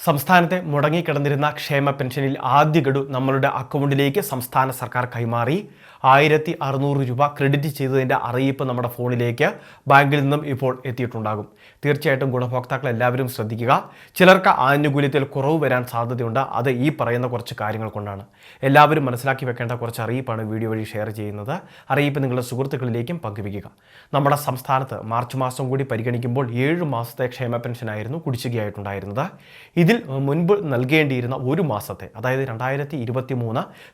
സംസ്ഥാനത്തെ മുടങ്ങിക്കിടന്നിരുന്ന ക്ഷേമ പെൻഷനിൽ ആദ്യ ഗഡു നമ്മളുടെ അക്കൗണ്ടിലേക്ക് സംസ്ഥാന സർക്കാർ കൈമാറി. ആയിരത്തി അറുന്നൂറ് രൂപ ക്രെഡിറ്റ് ചെയ്തതിന്റെ അറിയിപ്പ് നമ്മുടെ ഫോണിലേക്ക് ബാങ്കിൽ നിന്നും ഇപ്പോൾ എത്തിയിട്ടുണ്ടാകും. തീർച്ചയായിട്ടും ഗുണഭോക്താക്കൾ എല്ലാവരും ശ്രദ്ധിക്കുക. ചിലർക്ക് ആനുകൂല്യത്തിൽ കുറവ് വരാൻ സാധ്യതയുണ്ട്. അത് ഈ പറയുന്ന കുറച്ച് കാര്യങ്ങൾ കൊണ്ടാണ്. എല്ലാവരും മനസ്സിലാക്കി വെക്കേണ്ട കുറച്ച് അറിയിപ്പാണ് വീഡിയോ വഴി ഷെയർ ചെയ്യുന്നത്. അറിയിപ്പ് നിങ്ങളുടെ സുഹൃത്തുക്കളിലേക്കും പങ്കുവയ്ക്കുക. നമ്മുടെ സംസ്ഥാനത്ത് മാർച്ച് മാസം കൂടി പരിഗണിക്കുമ്പോൾ ഏഴ് മാസത്തെ ക്ഷേമ പെൻഷനായിരുന്നു കുടിശ്ശികയായിട്ടുണ്ടായിരുന്നത്. ഇതിൽ മുൻപ് നൽകേണ്ടിയിരുന്ന ഒരു മാസത്തെ അതായത് രണ്ടായിരത്തി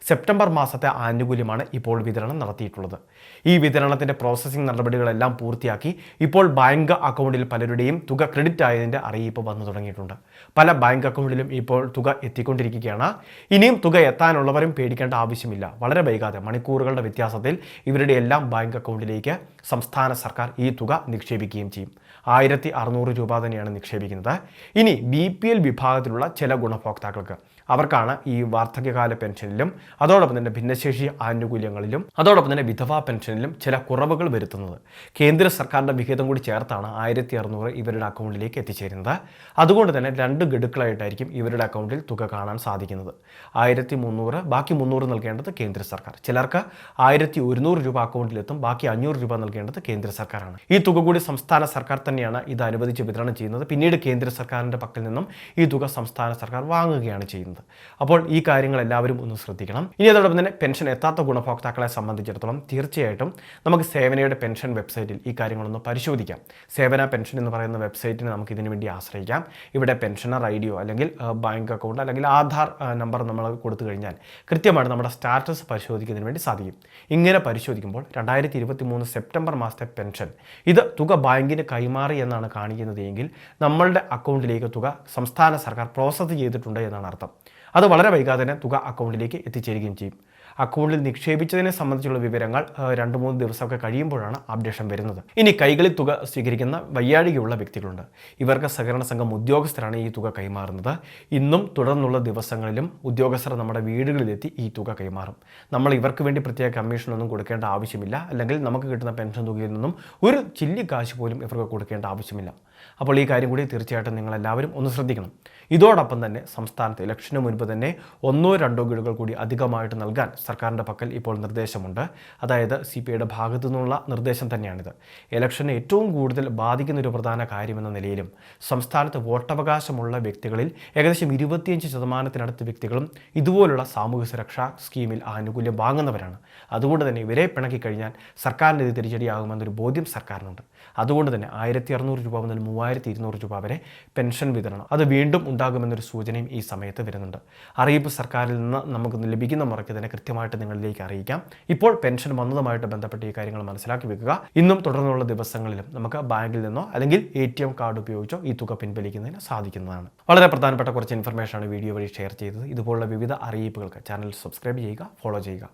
സെപ്റ്റംബർ മാസത്തെ ആനുകൂല്യമാണ് ഇപ്പോൾ വിതരണം നടത്തിയിട്ടുള്ളത്. ഈ വിതരണത്തിന്റെ പ്രോസസ്സിംഗ് നടപടികളെല്ലാം പൂർത്തിയാക്കി ഇപ്പോൾ ബാങ്ക് അക്കൗണ്ടിൽ പലരുടെയും തുക ക്രെഡിറ്റ് ആയതിന്റെ അറിയിപ്പ് വന്നു തുടങ്ങിയിട്ടുണ്ട്. പല ബാങ്ക് അക്കൗണ്ടിലും ഇപ്പോൾ തുക എത്തിക്കൊണ്ടിരിക്കുകയാണ്. ഇനിയും തുക എത്താനുള്ളവരും പേടിക്കേണ്ട ആവശ്യമില്ല. വളരെ വൈകാതെ മണിക്കൂറുകളുടെ വ്യത്യാസത്തിൽ ഇവരുടെ എല്ലാം ബാങ്ക് അക്കൗണ്ടിലേക്ക് സംസ്ഥാന സർക്കാർ ഈ തുക നിക്ഷേപിക്കുകയും ചെയ്യും. ആയിരത്തി അറുന്നൂറ് രൂപ തന്നെയാണ് നിക്ഷേപിക്കുന്നത്. ഇനി ബി പി എൽ വിഭാഗത്തിലുള്ള ചില ഗുണഭോക്താക്കൾക്ക് അവർക്കാണ് ഈ വാർദ്ധക്യകാല പെൻഷനിലും അതോടൊപ്പം തന്നെ ഭിന്നശേഷി ആനുകൂല്യങ്ങളിലും അതോടൊപ്പം തന്നെ വിധവാ പെൻഷനിലും ചില കുറവുകൾ വരുത്തുന്നത്. കേന്ദ്ര സർക്കാരിന്റെ വിഹിതം കൂടി ചേർത്താണ് ആയിരത്തി അറുന്നൂറ് ഇവരുടെ അക്കൗണ്ടിലേക്ക് എത്തിച്ചേരുന്നത്. അതുകൊണ്ട് തന്നെ രണ്ട് ഗഡുക്കളായിട്ടായിരിക്കും ഇവരുടെ അക്കൗണ്ടിൽ തുക കാണാൻ സാധിക്കുന്നത്. ആയിരത്തി മുന്നൂറ് ബാക്കി മുന്നൂറ് നൽകേണ്ടത് കേന്ദ്ര സർക്കാർ. ചിലർക്ക് ആയിരത്തി ഒരുന്നൂറ് രൂപ അക്കൗണ്ടിലെത്തും ബാക്കി അഞ്ഞൂറ് രൂപ നൽകേണ്ടത് കേന്ദ്ര സർക്കാരാണ്. ഈ തുക കൂടി സംസ്ഥാന സർക്കാർ തന്നെയാണ് ഇത് അനുവദിച്ച് വിതരണം ചെയ്യുന്നത്. പിന്നീട് കേന്ദ്ര സർക്കാരിന്റെ പക്കൽ നിന്നും ഈ തുക സംസ്ഥാന സർക്കാർ വാങ്ങുകയാണ് ചെയ്യുന്നത്. അപ്പോൾ ഈ കാര്യങ്ങൾ എല്ലാവരും ഒന്ന് ശ്രദ്ധിക്കണം. ഇനി അതോടൊപ്പം തന്നെ പെൻഷൻ എത്താത്ത ഗുണഭോക്താക്കളെ സംബന്ധിച്ചിടത്തോളം തീർച്ചയായിട്ടും നമുക്ക് സേവനയുടെ പെൻഷൻ വെബ്സൈറ്റിൽ ഈ കാര്യങ്ങളൊന്ന് പരിശോധിക്കാം. സേവന പെൻഷൻ എന്ന് പറയുന്ന വെബ്സൈറ്റിനെ നമുക്ക് ഇതിനു വേണ്ടി ആശ്രയിക്കാം. ഇവിടെ പെൻഷനർ ഐ ഡിയോ അല്ലെങ്കിൽ ബാങ്ക് അക്കൗണ്ട് അല്ലെങ്കിൽ ആധാർ നമ്പർ നമ്മൾ കൊടുത്തു കഴിഞ്ഞാൽ കൃത്യമായിട്ട് നമ്മുടെ സ്റ്റാറ്റസ് പരിശോധിക്കുന്നതിന് വേണ്ടി സാധിക്കും. ഇങ്ങനെ പരിശോധിക്കുമ്പോൾ രണ്ടായിരത്തി ഇരുപത്തി മൂന്ന് സെപ്റ്റംബർ മാസത്തെ പെൻഷൻ ഇത് തുക ബാങ്കിന് കൈമാറി എന്നാണ് കാണിക്കുന്നത് എങ്കിൽ നമ്മളുടെ അക്കൗണ്ടിലേക്ക് തുക സംസ്ഥാന സർക്കാർ പ്രോസസ്സ് ചെയ്തിട്ടുണ്ട് എന്നാണ് അർത്ഥം. അത് വളരെ വൈകാതെ തന്നെ തുക അക്കൗണ്ടിലേക്ക് എത്തിച്ചേരുകയും ചെയ്യും. അക്കൗണ്ടിൽ നിക്ഷേപിച്ചതിനെ സംബന്ധിച്ചുള്ള വിവരങ്ങൾ രണ്ടു മൂന്ന് ദിവസമൊക്കെ കഴിയുമ്പോഴാണ് അപ്ഡേഷൻ വരുന്നത്. ഇനി കൈകളിൽ തുക സ്വീകരിക്കുന്ന വയ്യാഴികയുള്ള വ്യക്തികളുണ്ട്. ഇവർക്ക് സഹകരണ സംഘം ഉദ്യോഗസ്ഥരാണ് ഈ തുക കൈമാറുന്നത്. ഇന്നും തുടർന്നുള്ള ദിവസങ്ങളിലും ഉദ്യോഗസ്ഥർ നമ്മുടെ വീടുകളിലെത്തി ഈ തുക കൈമാറും. നമ്മൾ ഇവർക്ക് വേണ്ടി പ്രത്യേക കമ്മീഷനൊന്നും കൊടുക്കേണ്ട ആവശ്യമില്ല. അല്ലെങ്കിൽ നമുക്ക് കിട്ടുന്ന പെൻഷൻ തുകയിൽ നിന്നും ഒരു ചില്ലി കാശ് പോലും ഇവർക്ക് കൊടുക്കേണ്ട ആവശ്യമില്ല. അപ്പോൾ ഈ കാര്യം കൂടി തീർച്ചയായിട്ടും നിങ്ങളെല്ലാവരും ഒന്ന് ശ്രദ്ധിക്കണം. ഇതോടൊപ്പം തന്നെ സംസ്ഥാനത്ത് ഇലക്ഷന് മുൻപ് തന്നെ ഒന്നോ രണ്ടോ ഗഡുകൾ കൂടി അധികമായിട്ട് നൽകാൻ സർക്കാരിന്റെ പക്കൽ ഇപ്പോൾ നിർദ്ദേശമുണ്ട്. അതായത് സി പി ഐയുടെ ഭാഗത്തു നിന്നുള്ള നിർദ്ദേശം തന്നെയാണിത്. ഇലക്ഷനെ ഏറ്റവും കൂടുതൽ ബാധിക്കുന്ന ഒരു പ്രധാന കാര്യമെന്ന നിലയിലും സംസ്ഥാനത്ത് വോട്ടവകാശമുള്ള വ്യക്തികളിൽ ഏകദേശം ഇരുപത്തിയഞ്ച് ശതമാനത്തിനടുത്ത് വ്യക്തികളും ഇതുപോലുള്ള സാമൂഹ്യ സുരക്ഷാ സ്കീമിൽ ആനുകൂല്യം വാങ്ങുന്നവരാണ്. അതുകൊണ്ട് തന്നെ ഇവരെ പിണക്കി കഴിഞ്ഞാൽ സർക്കാരിന്റെ ഇത് തിരിച്ചടിയാകുമെന്നൊരു ബോധ്യം സർക്കാരിനുണ്ട്. അതുകൊണ്ട് തന്നെ ആയിരത്തി അറുന്നൂറ് രൂപ മുതൽ മൂവായിരത്തി ഇരുന്നൂറ് രൂപ വരെ പെൻഷൻ വിതരണം. അത് വീണ്ടും ഉണ്ടാകുമെന്നൊരു സൂചനയും ഈ സമയത്ത് വരുന്നുണ്ട്. അറിയിപ്പ് സർക്കാരിൽ നിന്ന് നമുക്ക് ലഭിക്കുന്ന മുറയ്ക്ക് തന്നെ കൃത്യമായിട്ട് നിങ്ങളിലേക്ക് അറിയിക്കാം. ഇപ്പോൾ പെൻഷൻ വന്നതുമായിട്ട് ബന്ധപ്പെട്ട് ഈ കാര്യങ്ങൾ മനസ്സിലാക്കി വെക്കുക. ഇന്നും തുടർന്നുള്ള ദിവസങ്ങളിലും നമുക്ക് ബാങ്കിൽ നിന്നോ അല്ലെങ്കിൽ എ ടി എം കാർഡ് ഉപയോഗിച്ചോ ഈ തുക പിൻവലിക്കുന്നതിന് സാധിക്കുന്നതാണ്. വളരെ പ്രധാനപ്പെട്ട കുറച്ച് ഇൻഫർമേഷനാണ് വീഡിയോ വഴി ഷെയർ ചെയ്തത്. ഇതുപോലുള്ള വിവിധ അറിയിപ്പുകൾക്ക് ചാനൽ സബ്സ്ക്രൈബ് ചെയ്യുക ഫോളോ ചെയ്യുക.